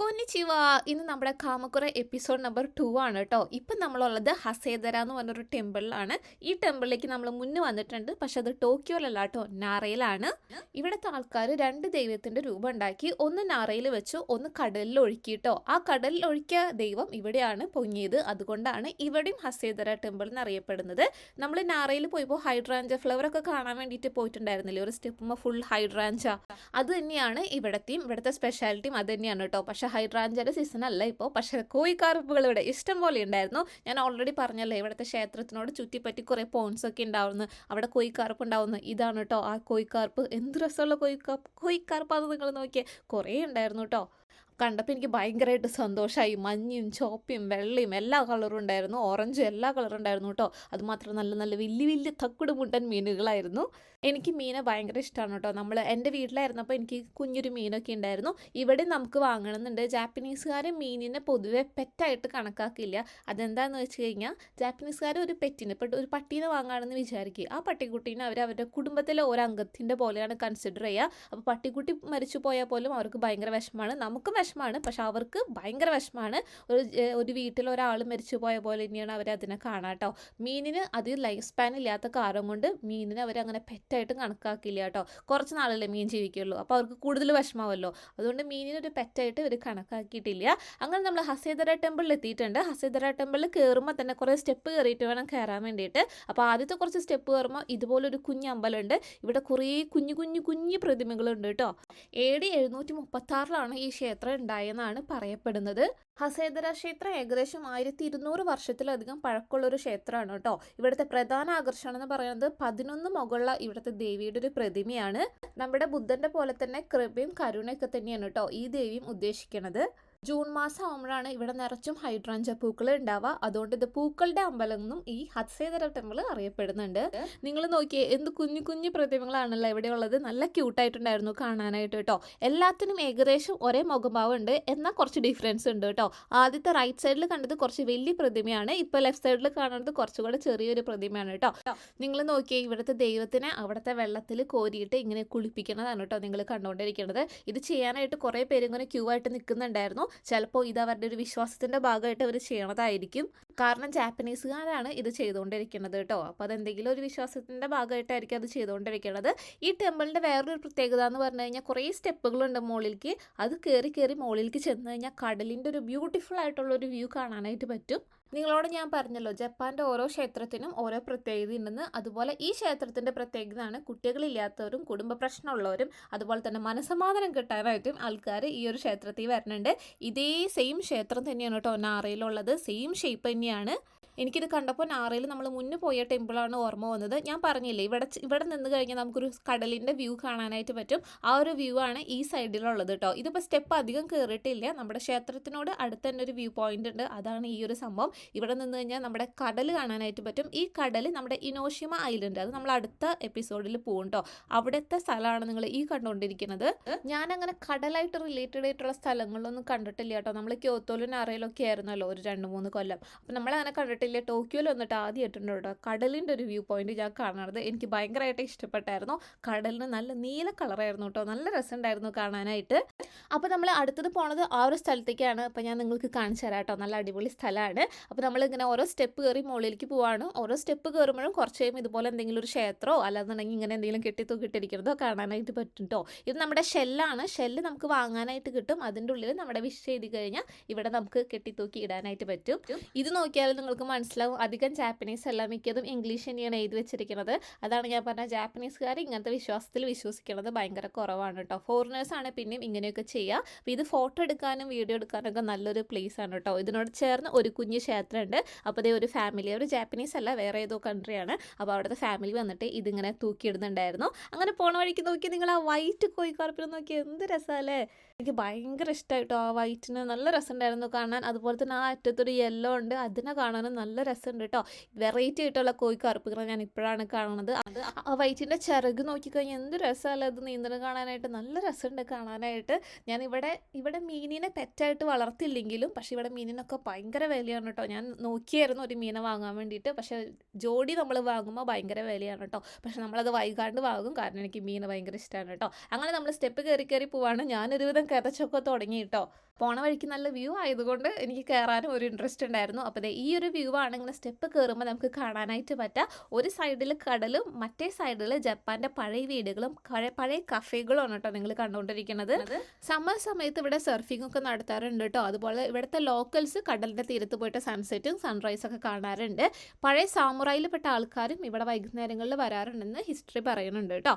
കൊന്നിച്ചിവ ഇന്ന് നമ്മുടെ കാമക്കുറ episode number two ആണ് കേട്ടോ ഇപ്പം നമ്മളുള്ളത് ഹസേദര എന്ന് പറഞ്ഞൊരു ടെമ്പിളിലാണ് ഈ ടെമ്പിളിലേക്ക് നമ്മൾ മുന്നേ വന്നിട്ടുണ്ട്. പക്ഷെ അത് ടോക്കിയോയിലല്ല കേട്ടോ നാറയിലാണ്. ഇവിടുത്തെ ആൾക്കാർ രണ്ട് ദൈവത്തിന്റെ രൂപം ഉണ്ടാക്കി. ഒന്ന് നാറയിൽ വെച്ചു ഒന്ന് കടലിൽ ഒഴുക്കി കേട്ടോ ആ കടലിൽ ഒഴുക്കിയ ദൈവം ഇവിടെയാണ് പൊങ്ങിയത്. അതുകൊണ്ടാണ് ഇവിടെയും ഹസേദര ടെമ്പിൾ എന്നറിയപ്പെടുന്നത്. നമ്മൾ നാറയിൽ പോയപ്പോൾ ഹൈഡ്രാഞ്ച ഫ്ലവർ ഒക്കെ കാണാൻ വേണ്ടിയിട്ട് പോയിട്ടുണ്ടായിരുന്നില്ലേ? ഒരു സ്റ്റെപ്പുമ്പോൾ ഫുൾ ഹൈഡ്രാഞ്ച. അത് തന്നെയാണ് ഇവിടത്തെയും ഇവിടുത്തെ സ്പെഷ്യാലിറ്റിയും അത് തന്നെയാണ് കേട്ടോ പക്ഷെ ഹൈഡ്രാഞ്ചയുടെ സീസൺ അല്ല ഇപ്പോൾ പക്ഷേ കോഴിക്കാർപ്പുകൾ ഇവിടെ ഇഷ്ടം പോലെ ഉണ്ടായിരുന്നു. ഞാൻ ഓൾറെഡി പറഞ്ഞല്ലോ ഇവിടുത്തെ ക്ഷേത്രത്തിനോട് ചുറ്റിപ്പറ്റി കുറേ പോൺസ് ഒക്കെ ഉണ്ടാവുന്നു. അവിടെ കോഴിക്കാർപ്പ് ഉണ്ടാവുന്നു. ഇതാണ് കേട്ടോ ആ കോഴിക്കാർപ്പ് എന്ത് രസമുള്ള കോഴിക്കാർപ്പ് കോഴിക്കാർപ്പാണ് നിങ്ങൾ നോക്കിയേ. കുറേ ഉണ്ടായിരുന്നു കേട്ടോ കണ്ടപ്പോൾ എനിക്ക് ഭയങ്കരമായിട്ട് സന്തോഷമായി മഞ്ഞയും ചോപ്പയും വെള്ളയും എല്ലാ കളറും ഉണ്ടായിരുന്നു. ഓറഞ്ചും എല്ലാ കളറും ഉണ്ടായിരുന്നു കേട്ടോ അതുമാത്രം നല്ല നല്ല വലിയ വലിയ തക്കുട് മുട്ടൻ മീനുകളായിരുന്നു. എനിക്ക് മീനെ ഭയങ്കര ഇഷ്ടമാണ് കേട്ടോ നമ്മൾ എന്റെ വീട്ടിലായിരുന്നപ്പോൾ എനിക്ക് കുഞ്ഞൊരു മീനൊക്കെ ഉണ്ടായിരുന്നു. ഇവിടെ നമുക്ക് വാങ്ങണമെന്നുണ്ട് ജാപ്പനീസുകാർ മീനിനെ പൊതുവെ പെറ്റായിട്ട് കണക്കാക്കില്ല. അതെന്താണെന്ന് വെച്ച് കഴിഞ്ഞാൽ ജാപ്പനീസുകാർ ഒരു പെറ്റിനെ ഇപ്പോൾ ഒരു പട്ടീനെ വാങ്ങുകയാണെന്ന് വിചാരിക്കുക. ആ പട്ടിക്കുട്ടീനെ അവർ അവരുടെ കുടുംബത്തിലെ ഒരു അംഗത്തിന്റെ പോലെയാണ് കൺസിഡർ ചെയ്യുക. അപ്പോൾ പട്ടിക്കുട്ടി മരിച്ചു പോയാൽ പോലും അവർക്ക് ഭയങ്കര വിഷമമാണ്. നമുക്കും വിഷമമാണ് പക്ഷെ അവർക്ക് ഭയങ്കര വിഷമമാണ് ഒരു ഒരു വീട്ടിൽ ഒരാൾ മരിച്ചു പോയ പോലെ തന്നെയാണ് അവർ അതിനെ കാണാം കേട്ടോ മീനിന് അധികം ലൈഫ് സ്പാൻ ഇല്ലാത്ത കാരണം കൊണ്ട് മീനിനെ അവർ അങ്ങനെ പെറ്റായിട്ട് കണക്കാക്കില്ല കേട്ടോ കുറച്ച് നാളല്ലേ മീൻ ജീവിക്കുള്ളൂ. അപ്പോൾ അവർക്ക് കൂടുതൽ വിഷമാവല്ലോ. അതുകൊണ്ട് മീനിനെ ഒരു പെറ്റായിട്ട് ഇവർ കണക്കാക്കിയിട്ടില്ല. അങ്ങനെ നമ്മൾ ഹസേദര ടെമ്പിളിൽ എത്തിയിട്ടുണ്ട്. ഹസേദര ടെമ്പിളിൽ കയറുമ്പോൾ തന്നെ കുറേ സ്റ്റെപ്പ് കയറിയിട്ട് വേണം കയറാൻ വേണ്ടിയിട്ട്. അപ്പോൾ ആദ്യത്തെ കുറച്ച് സ്റ്റെപ്പ് കയറുമ്പോൾ ഇതുപോലൊരു കുഞ്ഞ് അമ്പലമുണ്ട്. ഇവിടെ കുറേ കുഞ്ഞു കുഞ്ഞു കുഞ്ഞു പ്രതിമകളുണ്ട് കേട്ടോ എ ഡി എഴുന്നൂറ്റി മുപ്പത്തി ആറിലാണ് ഈ ക്ഷേത്രം ഉണ്ടായെന്നാണ് പറയപ്പെടുന്നത്. ഹസേദര ക്ഷേത്രം ഏകദേശം ആയിരത്തി ഇരുന്നൂറ് വർഷത്തിലധികം പഴക്കമുള്ള ഒരു ക്ഷേത്രമാണ് കേട്ടോ. ഇവിടുത്തെ പ്രധാന ആകർഷണം എന്ന് പറയുന്നത് പതിനൊന്ന് മുകളിലുള്ള ഇവിടുത്തെ ദേവിയുടെ ഒരു പ്രതിമയാണ്. നമ്മുടെ ബുദ്ധന്റെ പോലെ തന്നെ കൃപയും കരുണയൊക്കെ തന്നെയാണ് കേട്ടോ ഈ ദേവിയും ഉദ്ദേശിക്കുന്നത് ജൂൺ മാസം ആകുമ്പോഴാണ് ഇവിടെ നിറച്ചും ഹൈഡ്രാഞ്ച പൂക്കൾ ഉണ്ടാവുക. അതുകൊണ്ട് ഇത് പൂക്കളുടെ അമ്പലം എന്നും ഈ ഹത്സേതര ടെമ്പിൾ അറിയപ്പെടുന്നുണ്ട്. നിങ്ങൾ നോക്കിയേ എന്ത് കുഞ്ഞു കുഞ്ഞു പ്രതിമകളാണല്ലോ ഇവിടെ ഉള്ളത്. നല്ല ക്യൂട്ടായിട്ടുണ്ടായിരുന്നു കാണാനായിട്ട് കേട്ടോ. എല്ലാത്തിനും ഏകദേശം ഒരേ മുഖഭാവം ഉണ്ട് എന്നാൽ കുറച്ച് ഡിഫറൻസ് ഉണ്ട് കേട്ടോ. ആദ്യത്തെ റൈറ്റ് സൈഡിൽ കണ്ടത് കുറച്ച് വലിയ പ്രതിമയാണ്. ഇപ്പോൾ ലെഫ്റ്റ് സൈഡിൽ കാണുന്നത് കുറച്ചുകൂടെ ചെറിയൊരു പ്രതിമയാണ് കേട്ടോ. നിങ്ങൾ നോക്കിയേ ഇവിടുത്തെ ദൈവത്തിനെ അവിടുത്തെ വെള്ളത്തിൽ കോരിയിട്ട് ഇങ്ങനെ കുളിപ്പിക്കുന്നതാണ് കേട്ടോ നിങ്ങൾ കണ്ടുകൊണ്ടിരിക്കുന്നത്. ഇത് ചെയ്യാനായിട്ട് കുറേ പേര് ഇങ്ങനെ ക്യൂ ആയിട്ട് നിൽക്കുന്നുണ്ടായിരുന്നു. ചിലപ്പോൾ ഇത് അവരുടെ ഒരു വിശ്വാസത്തിന്റെ ഭാഗമായിട്ട് അവർ ചെയ്യണതായിരിക്കും. കാരണം ജാപ്പനീസുകാരാണ് ഇത് ചെയ്തുകൊണ്ടിരിക്കുന്നത് കേട്ടോ. അപ്പോൾ അതെന്തെങ്കിലും ഒരു വിശ്വാസത്തിന്റെ ഭാഗമായിട്ടായിരിക്കും അത് ചെയ്തുകൊണ്ടിരിക്കുന്നത് ഈ ടെമ്പിളിന്റെ വേറൊരു പ്രത്യേകത എന്ന് പറഞ്ഞു കഴിഞ്ഞാൽ കുറേ സ്റ്റെപ്പുകളുണ്ട് മുകളിലേക്ക്. അത് കയറി കയറി മുകളിലേക്ക് ചെന്ന് കഴിഞ്ഞാൽ കടലിന്റെ ഒരു ബ്യൂട്ടിഫുൾ ആയിട്ടുള്ള ഒരു വ്യൂ കാണാനായിട്ട് പറ്റും. നിങ്ങളോട് ഞാൻ പറഞ്ഞല്ലോ ജപ്പാന്റെ ഓരോ ക്ഷേത്രത്തിനും ഓരോ പ്രത്യേകത ഉണ്ടെന്ന്. അതുപോലെ ഈ ക്ഷേത്രത്തിന്റെ പ്രത്യേകതയാണ് കുട്ടികളില്ലാത്തവരും കുടുംബ പ്രശ്നമുള്ളവരും അതുപോലെ തന്നെ മനസമാധാനം കിട്ടാനായിട്ടും ആൾക്കാർ ഈ ഒരു ക്ഷേത്രത്തിൽ വരുന്നുണ്ട് ഇതേ സെയിം ക്ഷേത്രം തന്നെയാണ് കേട്ടോ നാറയിലുള്ളത്. സെയിം ഷേപ്പ് തന്നെയാണ് തന്നെയാണ് എനിക്കിത് കണ്ടപ്പോൾ നാറയിൽ നമ്മൾ മുന്നേ പോയ ടെമ്പിളാണ് ഓർമ്മ വന്നത്. ഞാൻ പറഞ്ഞില്ലേ ഇവിടെ ഇവിടെ നിന്ന് കഴിഞ്ഞാൽ നമുക്കൊരു കടലിന്റെ വ്യൂ കാണാനായിട്ട് പറ്റും. ആ ഒരു വ്യൂ ആണ് ഈ സൈഡിലുള്ളത് കേട്ടോ ഇതിപ്പോൾ സ്റ്റെപ്പ് അധികം കയറിയിട്ടില്ല നമ്മുടെ ക്ഷേത്രത്തിനോട് അടുത്ത് തന്നെ ഒരു വ്യൂ പോയിന്റ് ഉണ്ട്. അതാണ് ഈ ഒരു സംഭവം. ഇവിടെ നിന്ന് കഴിഞ്ഞാൽ നമ്മുടെ കടൽ കാണാനായിട്ട് പറ്റും. ഈ കടൽ നമ്മുടെ ഇനോഷിമ ഐലൻഡ് അത് നമ്മൾ അടുത്ത എപ്പിസോഡിൽ പോകും കേട്ടോ അവിടുത്തെ സ്ഥലമാണ് നിങ്ങൾ ഈ കണ്ടുകൊണ്ടിരിക്കുന്നത് ഞാൻ അങ്ങനെ കടലായിട്ട് റിലേറ്റഡ് ആയിട്ടുള്ള സ്ഥലങ്ങളൊന്നും കണ്ടിട്ടില്ല കേട്ടോ നമ്മൾ ക്യോത്തോലും നാറയിലും ഒക്കെ ആയിരുന്നല്ലോ ഒരു രണ്ട് മൂന്ന് കൊല്ലം. അപ്പം നമ്മളങ്ങനെ കണ്ടിട്ടില്ല ടോക്കിയോയിൽ വന്നിട്ട് ആദ്യമായിട്ടുണ്ട് കേട്ടോ. കടലിന്റെ ഒരു വ്യൂ പോയിന്റ് ഞാൻ കാണുന്നത് എനിക്ക് ഭയങ്കരമായിട്ട് ഇഷ്ടപ്പെട്ടായിരുന്നു. കടലിന് നല്ല നീല കളറായിരുന്നു കേട്ടോ. നല്ല രസമുണ്ടായിരുന്നു കാണാനായിട്ട്. അപ്പോൾ നമ്മൾ അടുത്തത് പോണത് ആ ഒരു സ്ഥലത്തേക്കാണ്. അപ്പോൾ ഞാൻ നിങ്ങൾക്ക് കാണിച്ചു തരാം കേട്ടോ. നല്ല അടിപൊളി സ്ഥലമാണ്. അപ്പോൾ നമ്മളിങ്ങനെ ഓരോ സ്റ്റെപ്പ് കയറി മുകളിലേക്ക് പോവാണ്. ഓരോ സ്റ്റെപ്പ് കയറുമ്പോഴും കുറച്ച് കഴിയുമ്പോൾ ഇതുപോലെ എന്തെങ്കിലും ഒരു ക്ഷേത്രമോ അല്ലാന്നുണ്ടെങ്കിൽ ഇങ്ങനെ എന്തെങ്കിലും കെട്ടി തൂക്കിട്ടിരിക്കുന്നതോ കാണാനായിട്ട് പറ്റും കേട്ടോ ഇത് നമ്മുടെ ഷെല്ലാണ്. ഷെല്ല് നമുക്ക് വാങ്ങാനായിട്ട് കിട്ടും. അതിന്റെ ഉള്ളിൽ നമ്മുടെ വിഷ് ചെയ്ത് കഴിഞ്ഞാൽ ഇവിടെ നമുക്ക് കെട്ടി തൂക്കി ഇടാനായിട്ട് പറ്റും. ഇത് നോക്കിയാൽ നിങ്ങൾക്ക് മനസ്സിലാവും. അധികം ജാപ്പനീസ് അല്ല മിക്കതും ഇംഗ്ലീഷ് തന്നെയാണ് എഴുതി വെച്ചിരിക്കുന്നത്. അതാണ് ഞാൻ പറഞ്ഞ ജാപ്പനീസുകാർ ഇങ്ങനത്തെ വിശ്വാസത്തിൽ വിശ്വസിക്കുന്നത് ഭയങ്കര കുറവാണ് കേട്ടോ ഫോറിനേഴ്സ് ആണ് പിന്നെയും ഇങ്ങനെയൊക്കെ ചെയ്യുക അപ്പോൾ ഇത് ഫോട്ടോ എടുക്കാനും വീഡിയോ എടുക്കാനൊക്കെ നല്ലൊരു പ്ലേസ് ആണ് കേട്ടോ ഇതിനോട് ചേർന്ന് ഒരു കുഞ്ഞ് ക്ഷേത്രമുണ്ട് അപ്പോൾ അതേ ഒരു ഫാമിലി ഒരു ജാപ്പനീസ് അല്ല വേറെ ഏതോ കൺട്രിയാണ് അപ്പോൾ അവിടുത്തെ ഫാമിലി വന്നിട്ട് ഇതിങ്ങനെ തൂക്കിയിടുന്നുണ്ടായിരുന്നു. അങ്ങനെ പോണ വഴിക്ക് നോക്കി നിങ്ങൾ ആ വൈറ്റ് കോഴിക്കാർപ്പിനെ നോക്കി എന്ത് രസമല്ലേ എനിക്ക് ഭയങ്കര ഇഷ്ടമായിട്ടോ ആ വൈറ്റിന് നല്ല രസമുണ്ടായിരുന്നു കാണാൻ. അതുപോലെ തന്നെ ആ അറ്റത്തൊരു യെല്ലോ ഉണ്ട്. അതിനെ കാണാനും നല്ല രസമുണ്ട് കേട്ടോ വെറൈറ്റി ആയിട്ടുള്ള കോഴിക്കാർപ്പുകൾ ഞാൻ ഇപ്പോഴാണ് കാണുന്നത്. അത് ആ വൈറ്റിന്റെ ചിറക് നോക്കിക്കഴിഞ്ഞാൽ എന്ത് രസമല്ല? അത് നീന്തൽ കാണാനായിട്ട് നല്ല രസമുണ്ട് കാണാനായിട്ട്. ഞാൻ ഇവിടെ ഇവിടെ മീനിനെ പെറ്റായിട്ട് വളർത്തില്ലെങ്കിലും പക്ഷെ ഇവിടെ മീനിനൊക്കെ ഭയങ്കര വിലയാണ് കേട്ടോ ഞാൻ നോക്കിയായിരുന്നു ഒരു മീനെ വാങ്ങാൻ വേണ്ടിയിട്ട്. പക്ഷേ ജോഡി നമ്മൾ വാങ്ങുമ്പോൾ ഭയങ്കര വിലയാണ് കേട്ടോ പക്ഷെ നമ്മളത് വൈകാണ്ട് വാങ്ങും. കാരണം എനിക്ക് മീൻ ഭയങ്കര ഇഷ്ടമാണ് കേട്ടോ അങ്ങനെ നമ്മൾ സ്റ്റെപ്പ് കയറി കയറി പോവാണ്. ഞാനൊരുവിധം കിതച്ചൊക്കെ തുടങ്ങി കേട്ടോ പോണ വഴിക്ക് നല്ല വ്യൂ ആയതുകൊണ്ട് എനിക്ക് കയറാനും ഒരു ഇൻട്രസ്റ്റ് ഉണ്ടായിരുന്നു. അപ്പോൾ ഈ ഒരു വ്യൂ ആണ് ഇങ്ങനെ സ്റ്റെപ്പ് കയറുമ്പോൾ നമുക്ക് കാണാനായിട്ട് പറ്റുക ഒരു സൈഡിൽ കടലും മറ്റേ സൈഡിൽ ജപ്പാന്റെ പഴയ വീടുകളും പഴയ പഴയ കഫേകളും ആണ് കേട്ടോ നിങ്ങൾ കണ്ടുകൊണ്ടിരിക്കുന്നത് സമ്മർ സമയത്ത് ഇവിടെ സർഫിംഗ് ഒക്കെ നടത്താറുണ്ട് കേട്ടോ. അതുപോലെ ഇവിടുത്തെ ലോക്കൽസ് കടലിന്റെ തീരത്ത് പോയിട്ട് സൺസെറ്റും സൺറൈസ് ഒക്കെ കാണാറുണ്ട്. പഴയ സാമുറായിൽപ്പെട്ട ആൾക്കാരും ഇവിടെ വൈകുന്നേരങ്ങളിൽ വരാറുണ്ടെന്ന് ഹിസ്റ്ററി പറയുന്നുണ്ട് കേട്ടോ.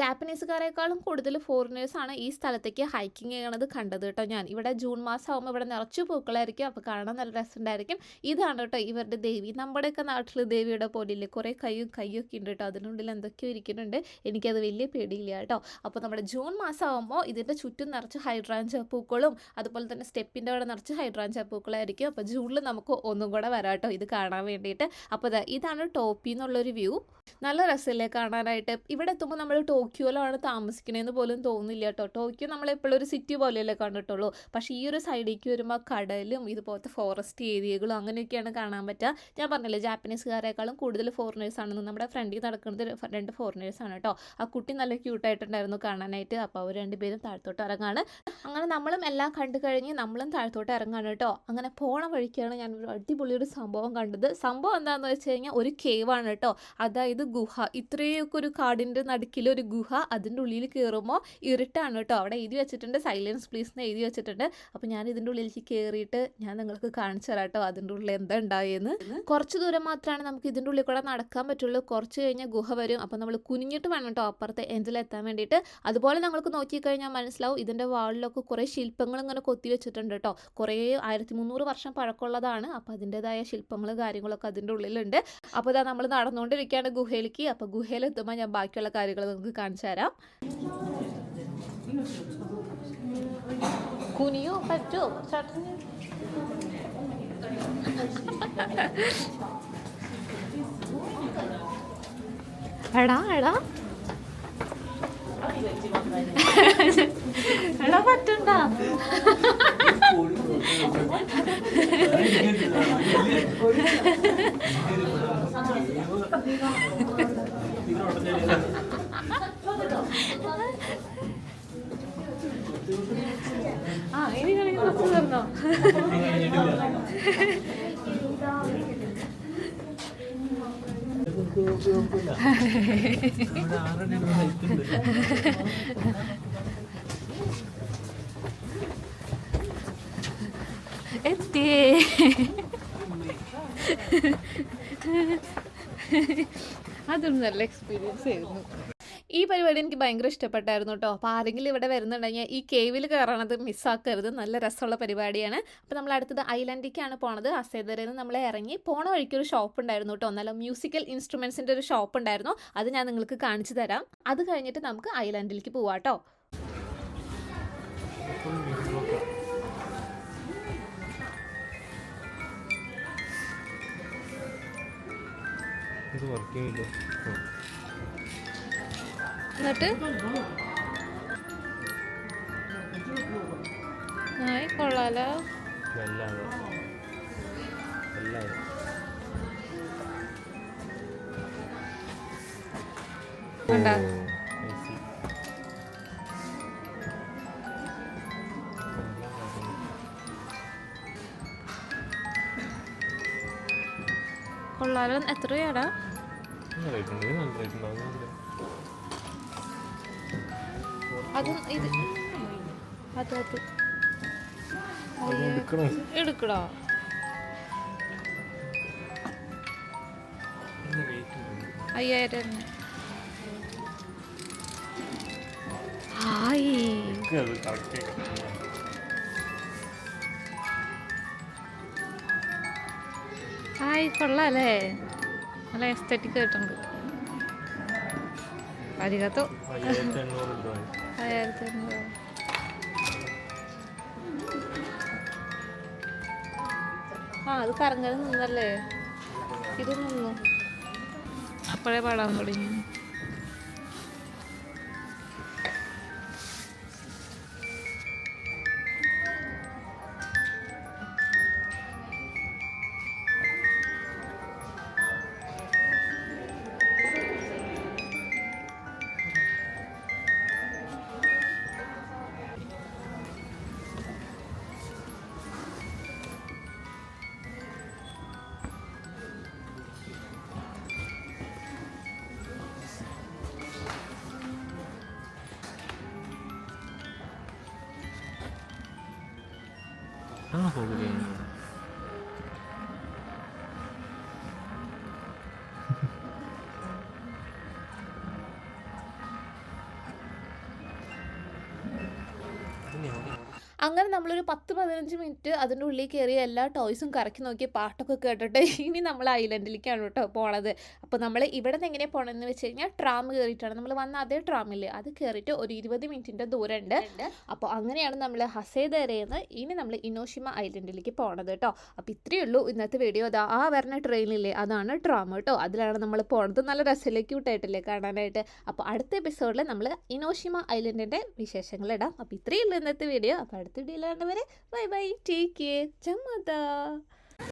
ജാപ്പനീസുകാരെക്കാളും കൂടുതൽ ഫോറിനേഴ്സ് ആണ് ഈ സ്ഥലത്തേക്ക് ഹൈക്കിംഗ് ചെയ്യണത് കണ്ടത് കേട്ടോ ഞാൻ. ഇവിടെ ജൂൺ മാസം ആകുമ്പോൾ ഇവിടെ നിറച്ചു പൂക്കളായിരിക്കും. അപ്പോൾ കാണാൻ നല്ല രസമുണ്ടായിരിക്കും. ഇതാണ് കേട്ടോ ഇവരുടെ ദേവി. നമ്മുടെയൊക്കെ നാട്ടിൽ ദേവിയുടെ പോലില്ലേ കുറേ കയ്യും കയ്യൊക്കെ ഉണ്ട് കേട്ടോ. അതിനുള്ളിൽ എന്തൊക്കെയോ ഇരിക്കുന്നുണ്ട്. എനിക്കത് വലിയ പേടിയില്ല കേട്ടോ. അപ്പോൾ നമ്മുടെ ജൂൺ മാസം ആകുമ്പോൾ ഇതിന്റെ ചുറ്റും നിറച്ച് ഹൈഡ്രാഞ്ച പൂക്കളും അതുപോലെ തന്നെ സ്റ്റെപ്പിന്റെ അവിടെ നിറച്ച് ഹൈഡ്രാഞ്ച പൂക്കളായിരിക്കും. അപ്പോൾ ജൂണിൽ നമുക്ക് ഒന്നും കൂടെ വരാം കേട്ടോ ഇത് കാണാൻ വേണ്ടിയിട്ട്. അപ്പോൾ ഇതാണ് ടോപ്പി എന്നുള്ളൊരു വ്യൂ. നല്ല രസമല്ലേ കാണാനായിട്ട്? ഇവിടെ എത്തുമ്പോൾ നമ്മൾ ടോക്കിയോയിലാണ് താമസിക്കണേന്ന് പോലും തോന്നില്ല കേട്ടോ. ടോക്കിയോ നമ്മളെപ്പോഴും ഒരു സിറ്റി പോലെയല്ലേ കണ്ടിട്ടുള്ളൂ. പക്ഷേ ഈ ഒരു സൈഡിലേക്ക് വരുമ്പോൾ കടലും ഇതുപോലത്തെ ഫോറസ്റ്റ് ഏരിയകളും അങ്ങനെയൊക്കെയാണ് കാണാൻ പറ്റുക. ഞാൻ പറഞ്ഞില്ലേ ജാപ്പനീസുകാരെക്കാളും കൂടുതൽ ഫോറിനേഴ്സ് ആണെന്ന് നമ്മുടെ ഫ്രണ്ടിൽ നടക്കുന്നത് രണ്ട് ഫോറിനേഴ്സാണ് കേട്ടോ ആ കുട്ടി നല്ല ക്യൂട്ടായിട്ടുണ്ടായിരുന്നു കാണാനായിട്ട് അപ്പോൾ അവർ രണ്ടുപേരും താഴ്ത്തോട്ട് ഇറങ്ങാണ്. അങ്ങനെ നമ്മളും എല്ലാം കണ്ടു കഴിഞ്ഞ് നമ്മളും താഴ്ത്തോട്ട് ഇറങ്ങാണ് കേട്ടോ അങ്ങനെ പോണ വഴിക്കാണ് ഞാൻ ഒരു അടിപൊളിയൊരു സംഭവം കണ്ടത്. സംഭവം എന്താണെന്ന് വെച്ച് കഴിഞ്ഞാൽ ഒരു കേവാണ് കേട്ടോ അതായത് ഗുഹ. ഇത്രയൊക്കെ ഒരു കാടിന്റെ നടുക്കിൽ ഒരു ഗുഹ അതിന്റെ ഉള്ളിൽ കയറുമ്പോൾ ഇരുട്ടാണ് കേട്ടോ അവിടെ എഴുതി വെച്ചിട്ടുണ്ട് സൈലൻസ് പ്ലീസ് എന്ന് എഴുതി വെച്ചിട്ടുണ്ട്. അപ്പോൾ ഞാൻ ഇതിന്റെ ഉള്ളിലേക്ക് കയറിയിട്ട് ഞാൻ നിങ്ങൾക്ക് കാണിച്ചു തരാം കേട്ടോ അതിന്റെ ഉള്ളിൽ എന്താ ഉണ്ടായെന്ന്. കുറച്ച് ദൂരം മാത്രമാണ് നമുക്ക് ഇതിന്റെ ഉള്ളിൽ കൂടെ നടക്കാൻ പറ്റുള്ളൂ. കുറച്ച് കഴിഞ്ഞാൽ ഗുഹ വരും. അപ്പോൾ നമ്മൾ കുനിഞ്ഞിട്ട് വേണം കേട്ടോ അപ്പുറത്തെ എൻഡിൽ എത്താൻ വേണ്ടിയിട്ട്. അതുപോലെ നിങ്ങൾക്ക് നോക്കിക്കഴിഞ്ഞാൽ മനസ്സിലാവും ഇതിന്റെ വാളിലൊക്കെ കുറേ ശില്പങ്ങൾ ഇങ്ങനെ കൊത്തി വെച്ചിട്ടുണ്ട് കേട്ടോ കുറേ ആയിരത്തി മുന്നൂറ് വർഷം പഴക്കമുള്ളതാണ്. അപ്പോൾ അതിന്റെതായ ശില്പങ്ങൾ കാര്യങ്ങളൊക്കെ അതിന്റെ ഉള്ളിലുണ്ട്. അപ്പോൾ ഇതാ നമ്മൾ നടന്നുകൊണ്ടിരിക്കുകയാണ് ഗുഹയിലേക്ക്. അപ്പോൾ ഗുഹയിലെത്തുമ്പോൾ ഞാൻ ബാക്കിയുള്ള കാര്യങ്ങൾ നിങ്ങൾക്ക് കാണിച്ചു തരാം. 군이요? 팔쭉? 사탕이요? 알아? 알아? 알아 봤던다 뭐 എത്തി. അതൊരു നല്ല എക്സ്പീരിയൻസ് ആയിരുന്നു. ഈ പരിപാടി എനിക്ക് ഭയങ്കര ഇഷ്ടപ്പെട്ടായിരുന്നു കേട്ടോ അപ്പോൾ ആരെങ്കിലും ഇവിടെ വരുന്നുണ്ടെങ്കിൽ ഈ കേവിൽ കയറണത് മിസ്സാക്കരുത് നല്ല രസമുള്ള പരിപാടിയാണ്. അപ്പോൾ നമ്മൾ അടുത്തത് ഐലൻഡിലേക്കാണ് പോണത്. അസേദരയിൽ നിന്ന് നമ്മൾ ഇറങ്ങി പോണ വഴിക്ക് ഒരു ഷോപ്പ് ഉണ്ടായിരുന്നു കേട്ടോ നല്ല മ്യൂസിക്കൽ ഇൻസ്ട്രുമെൻസിന്റെ ഒരു ഷോപ്പ് ഉണ്ടായിരുന്നു. അത് ഞാൻ നിങ്ങൾക്ക് കാണിച്ചു തരാം. അത് കഴിഞ്ഞിട്ട് നമുക്ക് ഐലൻഡിലേക്ക് കേട്ടോ ഇത് വർക്കിംഗ് ഇല്ല? എന്നിട്ട് ആയി കൊള്ളാലോ. കൊള്ളാലോ എത്രയാടാ rate ഉണ്ട്. നല്ല rate ഉണ്ട്. അതും ഇത് അത് അത്. എടുക്കണോ? അയ്യായിരം ഹായ് ഹായ് കൊള്ളാല്ലേ? നല്ല എസ്തറ്റിക് ആയിട്ടുണ്ട്. അരികത്തോ അത് കറങ്ങൽ നിന്നല്ലേ? ഇത് നിന്നു. അപ്പോഴേ പാടാൻ തുടങ്ങി 生活。അങ്ങനെ നമ്മളൊരു പത്ത് പതിനഞ്ച് മിനിറ്റ് അതിന്റെ ഉള്ളിൽ കയറി എല്ലാ ടോയ്സും കറക്കി നോക്കി പാട്ടൊക്കെ കേട്ടിട്ട് ഇനി നമ്മൾ ഐലൻഡിലേക്കാണ് കേട്ടോ പോണത്. അപ്പോൾ നമ്മൾ ഇവിടെ നിന്ന് എങ്ങനെയാണ് പോകണമെന്ന് വെച്ച് കഴിഞ്ഞാൽ ട്രാം കയറിയിട്ടാണ്. നമ്മൾ വന്ന അതേ ട്രാമില്ലേ അത് കയറിയിട്ട് ഒരു ഇരുപത് മിനിറ്റിന്റെ ദൂരമുണ്ട്. അപ്പോൾ അങ്ങനെയാണ് നമ്മൾ ഹസേദരയിൽ നിന്ന് ഇനി നമ്മൾ ഇനോഷിമ ഐലൻഡിലേക്ക് പോണത് കേട്ടോ. അപ്പോൾ ഇത്രയേ ഉള്ളൂ ഇന്നത്തെ വീഡിയോ. അതാ ആ വരുന്ന ട്രെയിനില്ലേ അതാണ് ട്രാം കേട്ടോ. അതിലാണ് നമ്മൾ പോണത്. നല്ല രസമല്ലേ ക്യൂട്ടായിട്ടില്ലേ കാണാനായിട്ട്. അപ്പോൾ അടുത്ത എപ്പിസോഡിൽ നമ്മൾ ഇനോഷിമ ഐലൻഡിന്റെ വിശേഷങ്ങൾ ഇടാം. അപ്പോൾ ഇത്രയേ ഉള്ളൂ ഇന്നത്തെ വീഡിയോ. അപ്പോൾ അടുത്ത വീഡിയോയിലാണ് വരെ ബൈ ബൈ ടേക്ക് കെയർ ചമ്മത